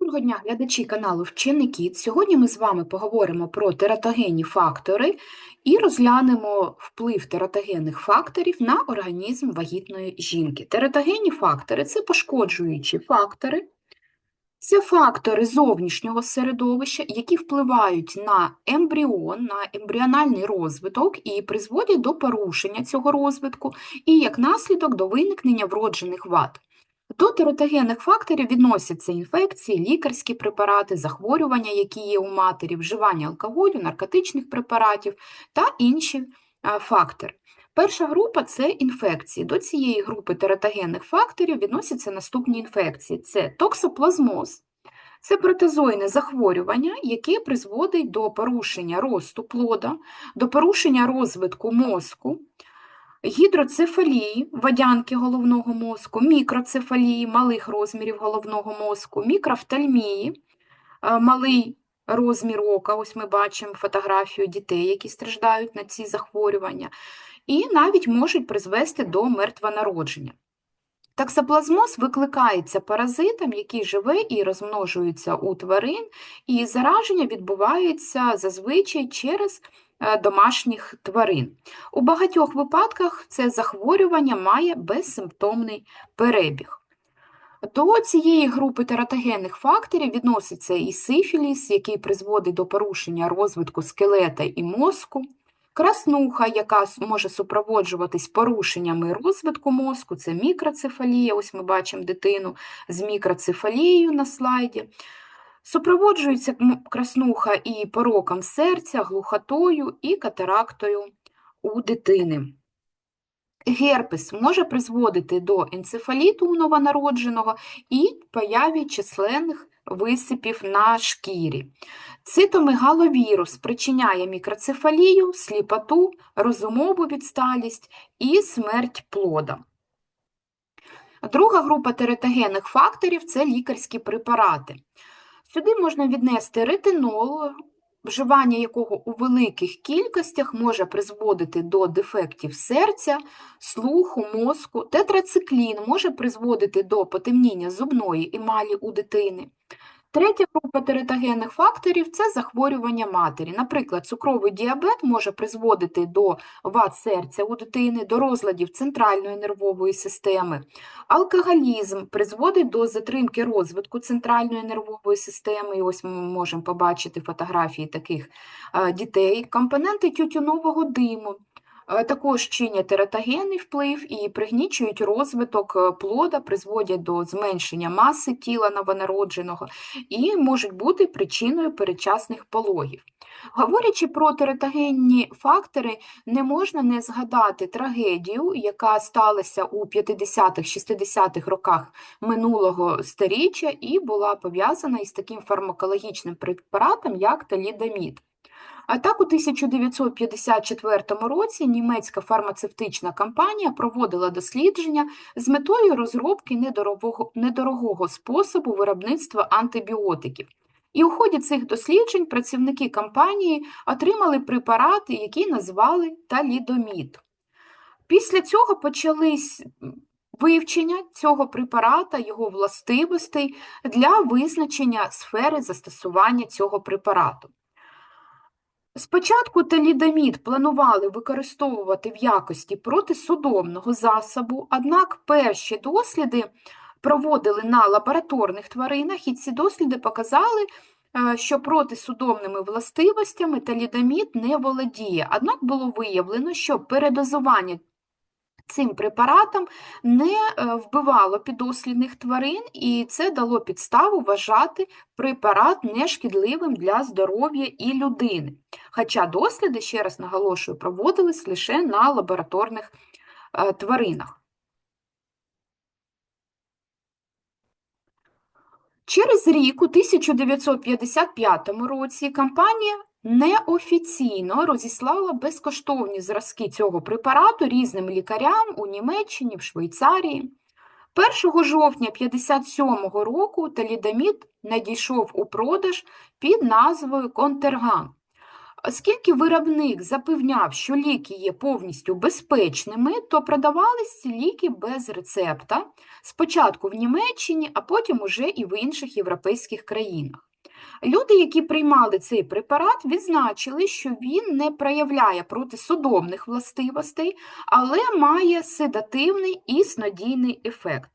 Доброго дня, глядачі каналу Вчений Кіт. Сьогодні ми з вами поговоримо про тератогенні фактори і розглянемо вплив тератогенних факторів на організм вагітної жінки. Тератогенні фактори це пошкоджуючі фактори, це фактори зовнішнього середовища, які впливають на ембріон, на ембріональний розвиток і призводять до порушення цього розвитку, і як наслідок до виникнення вроджених вад. До тератогенних факторів відносяться інфекції, лікарські препарати, захворювання, які є у матері, вживання алкоголю, наркотичних препаратів та інші фактори. Перша група це інфекції. До цієї групи тератогенних факторів відносяться наступні інфекції: це токсоплазмоз, це протезойне захворювання, яке призводить до порушення росту плода, до порушення розвитку мозку, гідроцефалії, водянки головного мозку, мікроцефалії, малих розмірів головного мозку, мікрофтальмії, е, малий розмір ока, ось ми бачимо фотографію дітей, які страждають на ці захворювання, і навіть можуть призвести до мертвонародження. Таксоплазмоз викликається паразитом, який живе і розмножується у тварин, і зараження відбувається зазвичай через домашніх тварин. У багатьох випадках це захворювання має безсимптомний перебіг. До цієї групи тератогенних факторів відноситься і сифіліс, який призводить до порушення розвитку скелета і мозку, краснуха, яка може супроводжуватись порушеннями розвитку мозку, це мікроцефалія, ось ми бачимо дитину з мікроцефалією на слайді. Супроводжується краснуха і пороком серця, глухотою і катарактою у дитини. Герпес може призводити до енцефаліту у новонародженого і появі численних висипів на шкірі. Цитомегаловірус спричиняє мікроцефалію, сліпоту, розумову відсталість і смерть плода. Друга група тератогенних факторів це лікарські препарати. Сюди можна віднести ретинол, вживання якого у великих кількостях може призводити до дефектів серця, слуху, мозку. Тетрациклін може призводити до потемніння зубної емалі у дитини. Третя група тератогенних факторів це захворювання матері. Наприклад, цукровий діабет може призводити до вад серця у дитини, до розладів центральної нервової системи. Алкоголізм призводить до затримки розвитку центральної нервової системи. І ось ми можемо побачити фотографії таких е, дітей. Компоненти тютюнового диму також чинять тератогенний вплив і пригнічують розвиток е, плода, призводять до зменшення маси тіла новонародженого і можуть бути причиною передчасних пологів. Говорячи про тератогенні фактори, не можна не згадати трагедію, яка сталася у 50-60-х роках минулого сторіччя і була пов'язана із таким фармакологічним препаратом, як талідомід. А так, у 1954 році німецька фармацевтична компанія проводила дослідження з метою розробки недорогого, недорогого способу виробництва антибіотиків. І у ході цих досліджень працівники компанії отримали препарати, які назвали талідомід. Після цього почались вивчення цього препарата, його властивостей для визначення сфери застосування цього препарату. Спочатку талідомід планували використовувати в якості протисудомного засобу, однак перші досліди проводили на лабораторних тваринах, і ці досліди показали, е, що протисудомними властивостями талідомід не володіє. Однак було виявлено, що передозування цим препаратом не е, вбивало підослідних тварин, і це дало підставу вважати препарат нешкідливим для здоров'я і людини. Хоча досліди, ще раз наголошую, проводились лише на лабораторних е, тваринах. Через рік, у 1955 році, компанія неофіційно розіслала безкоштовні зразки цього препарату різним лікарям у Німеччині, в Швейцарії. 1 жовтня 1957 року талідомід надійшов у продаж під назвою Контерган. Оскільки виробник запевняв, що ліки є повністю безпечними, то продавались ці ліки без рецепта, спочатку в Німеччині, а потім уже і в інших європейських країнах. Люди, які приймали цей препарат, відзначили, що він не проявляє протисудомних властивостей, але має седативний і снодійний ефект.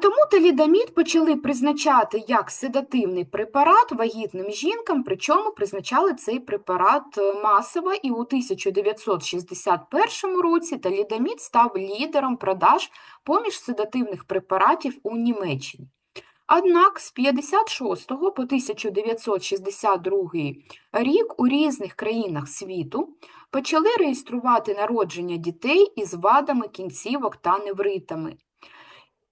Тому талідамід почали призначати як седативний препарат вагітним жінкам, причому призначали цей препарат е, масово, і у 1961 році талідамід став лідером продаж поміж седативних препаратів у Німеччині. Однак з 56 по 1962 рік у різних країнах світу почали реєструвати народження дітей із вадами кінцівок та невритами.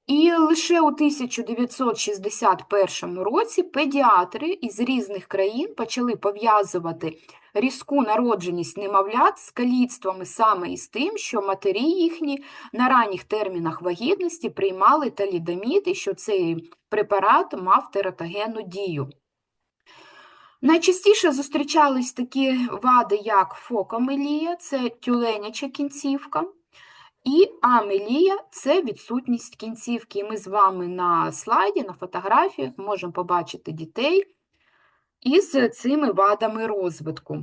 І лише у 1961 році педіатри із різних країн почали пов'язувати різку народженість немовлят з каліцтвами саме із тим, що матері їхні на ранніх термінах вагітності приймали талідомід і що цей препарат мав тератогенну дію. Найчастіше зустрічались такі вади, як фокомелія, це тюленяча кінцівка. І амелія це відсутність кінцівки. І ми з вами на слайді, на фотографіях можемо побачити дітей із цими вадами розвитку.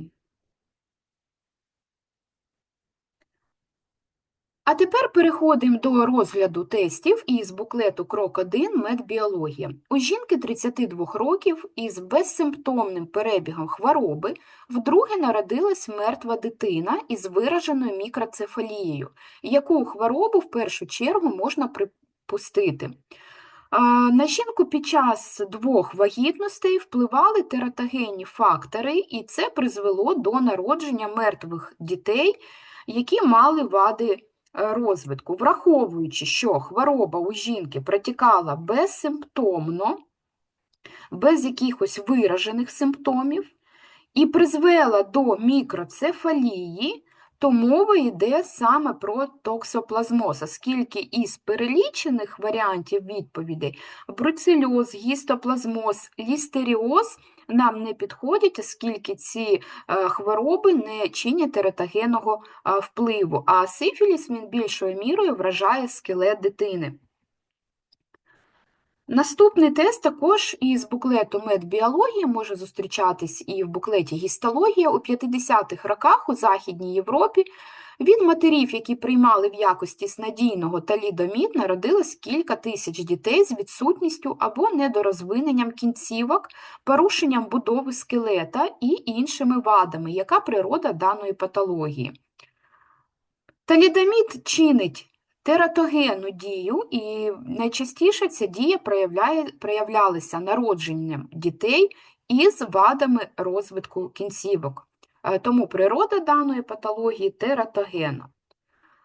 А тепер переходимо до розгляду тестів із буклету Крок 1 медбіологія. У жінки 32 років із безсимптомним перебігом хвороби вдруге народилась мертва дитина із вираженою мікроцефалією, яку хворобу в першу чергу можна припустити. На жінку під час двох вагітностей впливали тератогенні фактори, і це призвело до народження мертвих дітей, які мали вади Е, розвитку, враховуючи, що хвороба у жінки протікала безсимптомно, без якихось виражених симптомів, і призвела до мікроцефалії, то мова йде саме про токсоплазмоз, оскільки із перелічених варіантів відповідей бруцельоз, гістоплазмоз, лістеріоз нам не підходять, оскільки ці е, хвороби не чинять тератогенного впливу, а сифіліс він більшою мірою вражає скелет дитини. Наступний тест також із буклету медбіології може зустрічатись і в буклеті гістологія у 50-х роках у Західній Європі. Від матерів, які приймали в якості снадійного талідомід, народилось кілька тисяч дітей з відсутністю або недорозвиненням кінцівок, порушенням будови скелета і іншими вадами, яка природа даної патології. Талідомід чинить тератогенну дію, і найчастіше ця дія проявляє, проявлялася народженням дітей із вадами розвитку кінцівок. Е, тому природа даної патології тератогенна.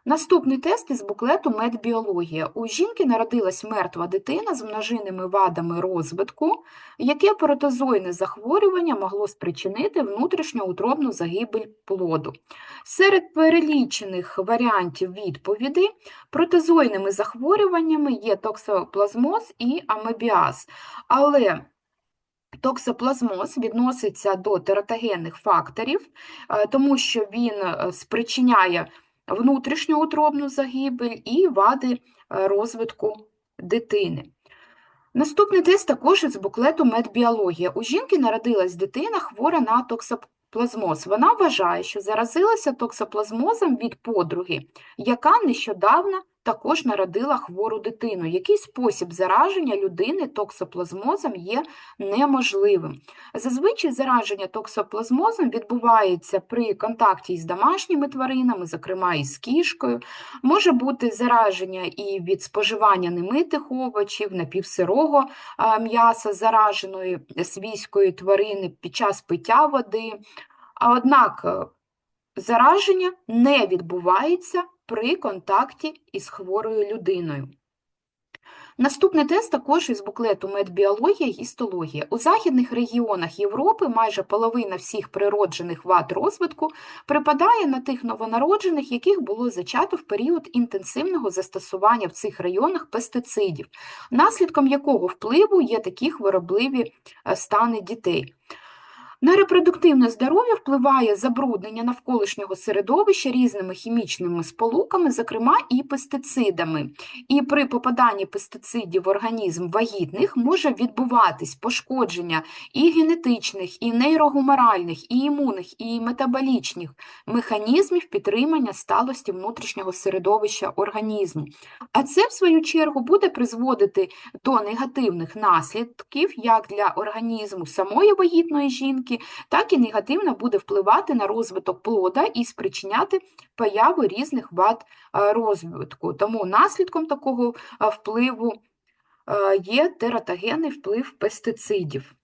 Наступний тест із буклету медбіологія. У жінки народилась мертва дитина з множинними вадами розвитку, яке протозойне захворювання могло спричинити внутрішньоутробну загибель плоду. Серед перелічених варіантів відповіді протозойними захворюваннями є токсоплазмоз і амебіаз. Але Токсоплазмоз відноситься до тератогенних факторів, е, тому що він е, спричиняє внутрішньоутробну загибель і вади е, розвитку дитини. Наступний тест також із буклету медбіологія. У жінки народилась дитина хвора на токсоплазмоз. Вона вважає, що заразилася токсоплазмозом від подруги, яка нещодавно також народила хвору дитину. Який спосіб зараження людини токсоплазмозом є неможливим. Зазвичай зараження токсоплазмозом відбувається при контакті із домашніми тваринами, зокрема із кішкою. Може бути зараження і від споживання немитих овочів, напівсирого м'яса зараженої свійської тварини під час пиття води. Однак е, зараження не відбувається при контакті із хворою людиною. Наступний тест також із буклету медбіологія і гістологія. У західних регіонах Європи майже половина всіх природжених вад розвитку припадає на тих новонароджених, яких було зачато в період інтенсивного застосування в цих районах пестицидів, наслідком якого впливу є такі хворобливі е, стани дітей. На репродуктивне здоров'я впливає забруднення навколишнього середовища різними хімічними сполуками, зокрема і пестицидами. І при попаданні пестицидів в організм вагітних може відбуватись пошкодження і генетичних, і нейрогуморальних, і імунних, і метаболічних механізмів підтримання сталості внутрішнього середовища організму. А це, в свою чергу, буде призводити до негативних наслідків як для організму самої вагітної жінки, так і негативно буде впливати на розвиток плода і спричиняти появу різних вад е, розвитку. Тому наслідком такого е, впливу е, є тератогенний вплив пестицидів.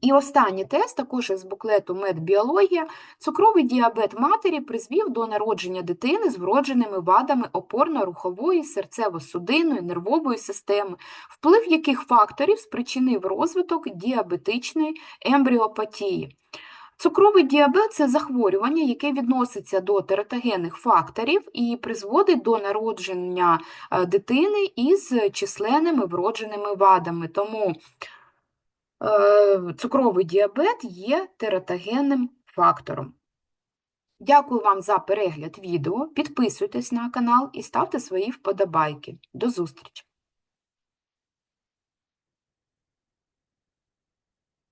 І останній тест, також із буклету Медбіологія. Цукровий діабет матері призвів до народження дитини з вродженими вадами опорно-рухової, серцево-судинної, нервової системи, вплив яких факторів спричинив розвиток діабетичної ембріопатії. Цукровий діабет це захворювання, яке відноситься до тератогенних факторів і призводить до народження е, дитини із численними вродженими вадами. Тому цукровий діабет є тератогенним фактором. Дякую вам за перегляд відео. Підписуйтесь на канал і ставте свої вподобайки. До зустрічі!